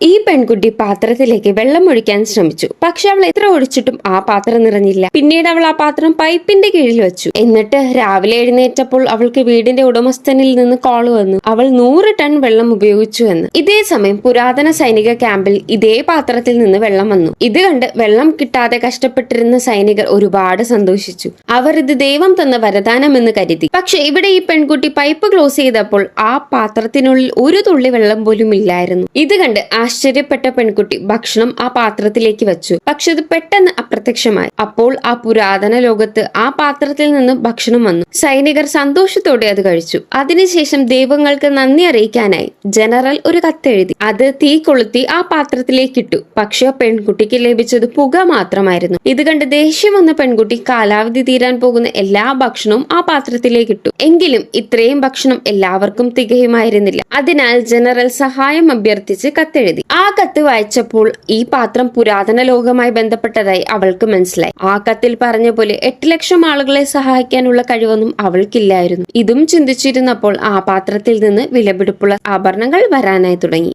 ഈ പെൺകുട്ടി പാത്രത്തിലേക്ക് വെള്ളം ഒഴിക്കാൻ ശ്രമിച്ചു. പക്ഷെ അവൾ എത്ര ഒഴിച്ചിട്ടും ആ പാത്രം നിറഞ്ഞില്ല. പിന്നീട് അവൾ ആ പാത്രം പൈപ്പിന്റെ കീഴിൽ വെച്ചു. എന്നിട്ട് രാവിലെ എഴുന്നേറ്റപ്പോൾ അവൾക്ക് വീടിന്റെ ഉടമസ്ഥനിൽ നിന്ന് കോൾ വന്നു. അവൾ നൂറ് ടൺ വെള്ളം ഉപയോഗിച്ചു എന്ന്. ഇതേ സമയം പുരാതന സൈനിക ക്യാമ്പിൽ ഇതേ പാത്രത്തിൽ നിന്ന് വെള്ളം വന്നു. ഇത് കണ്ട് വെള്ളം കിട്ടാതെ കഷ്ടപ്പെട്ടിരുന്ന സൈനികർ ഒരുപാട് സന്തോഷിച്ചു. അവർ ഇത് ദൈവം തന്ന വരദാനമെന്ന് കരുതി. പക്ഷെ ഇവിടെ ഈ പെൺകുട്ടി പൈപ്പ് ക്ലോസ് ചെയ്തപ്പോൾ ആ പാത്രത്തിനുള്ളിൽ ഒരു തുള്ളി വെള്ളം പോലും ഇല്ലായിരുന്നു. ഇത് കണ്ട് ആശ്ചര്യപ്പെട്ട പെൺകുട്ടി ഭക്ഷണം ആ പാത്രത്തിലേക്ക് വെച്ചു. പക്ഷെ അത് പെട്ടെന്ന് അപ്രത്യക്ഷമായി. അപ്പോൾ ആ പുരാതന ലോകത്ത് ആ പാത്രത്തിൽ നിന്ന് ഭക്ഷണം വന്നു. സൈനികർ സന്തോഷത്തോടെ അത് കഴിച്ചു. അതിനുശേഷം ദൈവങ്ങൾക്ക് നന്ദി അറിയിക്കാനായി ജനറൽ ഒരു കത്തെഴുതി അത് തീ കൊളുത്തി ആ പാത്രത്തിലേക്ക് ഇട്ടു. പക്ഷെ പെൺകുട്ടിക്ക് ലഭിച്ചത് പുക മാത്രമായിരുന്നു. ഇത് കണ്ട് ദേഷ്യം വന്ന പെൺകുട്ടി കാലാവധി തീരാൻ പോകുന്ന എല്ലാ ഭക്ഷണവും ആ പാത്രത്തിലേക്ക് ഇട്ടു. എങ്കിലും ഇത്രയും ഭക്ഷണം എല്ലാവർക്കും തികയുമായിരുന്നില്ല. അതിനാൽ ജനറൽ സഹായം അഭ്യർത്ഥിച്ച് കത്തെഴുതി. ആ കത്ത് വായിച്ചപ്പോൾ ഈ പാത്രം പുരാതന ലോകമായി ബന്ധപ്പെട്ടതായി അവൾക്ക് മനസ്സിലായി. ആ കത്തിൽ പറഞ്ഞ പോലെ എട്ട് ലക്ഷം ആളുകളെ സഹായിക്കാനുള്ള കഴിവൊന്നും അവൾക്കില്ലായിരുന്നു. ഇതും ചിന്തിച്ചിരുന്നപ്പോൾ ആ പാത്രത്തിൽ നിന്ന് വിലപിടിപ്പുള്ള ആഭരണങ്ങൾ വരാനായി തുടങ്ങി.